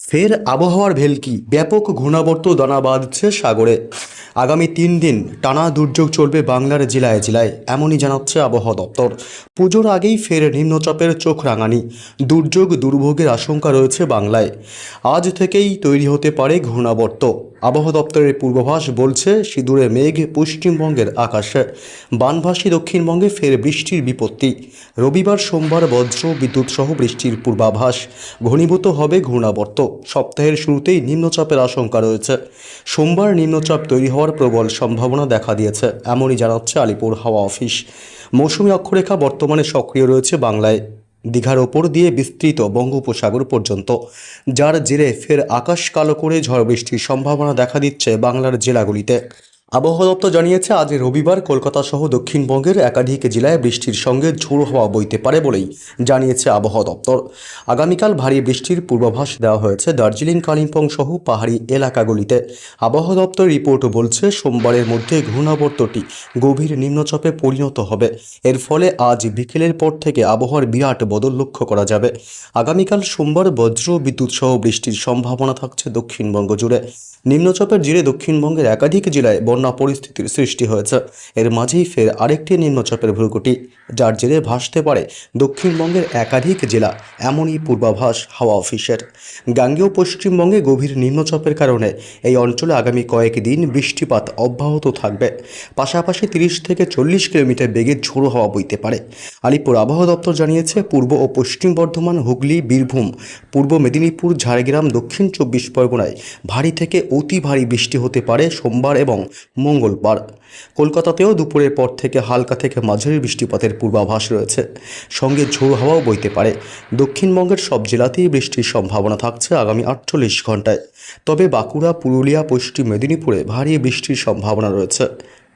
ফের আবহাওয়ার ভেলকি ব্যাপক ঘূর্ণাবর্ত দানা বাঁধছে সাগরে। আগামী তিন দিন টানা দুর্যোগ চলবে বাংলার জেলায় জেলায়, এমনই জানাচ্ছে আবহাওয়া দপ্তর। পুজোর আগেই ফের নিম্নচাপের চোখ রাঙানি। দুর্যোগ দুর্ভোগের আশঙ্কা রয়েছে বাংলায়। আজ থেকেই তৈরি হতে পারে ঘূর্ণাবর্ত। আবহাওয়া দপ্তরের পূর্বাভাস বলছে, সিঁদুরে মেঘ পশ্চিমবঙ্গের আকাশে, বানভাসী দক্ষিণবঙ্গে ফের বৃষ্টির বিপত্তি। রবিবার সোমবার বজ্র, বিদ্যুৎ সহ বৃষ্টির পূর্বাভাস। ঘনীভূত হবে ঘূর্ণাবর্ত। সপ্তাহের শুরুতেই নিম্নচাপের আশঙ্কা রয়েছে। সোমবার নিম্নচাপ তৈরি হওয়ার প্রবল সম্ভাবনা দেখা দিয়েছে, এমনই জানাচ্ছে আলিপুর হাওয়া অফিস। মৌসুমী অক্ষরেখা বর্তমানে সক্রিয় রয়েছে বাংলায়। দীঘার ওপর দিয়ে বিস্তৃত বঙ্গোপসাগর পর্যন্ত, যার জেরে ফের আকাশ কালো করে ঝড় বৃষ্টির সম্ভাবনা দেখা দিচ্ছে বাংলার জেলাগুলিতে। আবহাওয়া দপ্তর জানিয়েছে, আজ রবিবার কলকাতা সহ দক্ষিণবঙ্গের একাধিক জেলায় বৃষ্টির সঙ্গে ঝোড়ো হাওয়া বইতে পারে বলেই জানিয়েছে আবহাওয়া দপ্তর। আগামীকাল ভারী বৃষ্টির পূর্বাভাস দেওয়া হয়েছে দার্জিলিং, কালিম্পং সহ পাহাড়ি এলাকাগুলিতে। আবহাওয়া দপ্তর রিপোর্ট বলছে, সোমবারের মধ্যে ঘূর্ণাবর্তটি গভীর নিম্নচাপে পরিণত হবে। এর ফলে আজ বিকেলের পর থেকে আবহাওয়ার বিরাট বদল লক্ষ্য করা যাবে। আগামীকাল সোমবার বজ্র বিদ্যুৎ সহ বৃষ্টির সম্ভাবনা থাকছে দক্ষিণবঙ্গ জুড়ে। নিম্নচাপের জেরে দক্ষিণবঙ্গের একাধিক জেলায় বন্যা পরিস্থিতির সৃষ্টি হয়েছে। এর মাঝেই ফের আরেকটি নিম্নচাপের ভ্রুকুটি যার জেরে ভাসতে পারে দক্ষিণবঙ্গের একাধিক জেলা, এমনই পূর্বাভাস হাওয়া অফিসের। গাঙ্গেয় পশ্চিমবঙ্গে গভীর নিম্নচাপের কারণে এই অঞ্চলে আগামী কয়েক দিন বৃষ্টিপাত অব্যাহত থাকবে। পাশাপাশি তিরিশ থেকে চল্লিশ কিলোমিটার বেগে ঝোড়ো হাওয়া বইতে পারে। আলিপুর আবহাওয়া দপ্তর জানিয়েছে, পূর্ব ও পশ্চিম বর্ধমান, হুগলি, বীরভূম, পূর্ব মেদিনীপুর, ঝাড়গ্রাম, দক্ষিণ চব্বিশ পরগনায় ভারী থেকে অতি ভারী বৃষ্টি হতে পারে সোমবার এবং মঙ্গলবার। কলকাতাতেও দুপুরের পর থেকে হালকা থেকে মাঝারি বৃষ্টিপাতের পূর্বাভাস রয়েছে। সঙ্গে ঝোড় হাওয়াও বইতে পারে। দক্ষিণবঙ্গের সব জেলাতেই বৃষ্টির সম্ভাবনা থাকছে আগামী আটচল্লিশ ঘন্টায় তবে বাঁকুড়া, পুরুলিয়া, পশ্চিম মেদিনীপুরে ভারী বৃষ্টির সম্ভাবনা রয়েছে।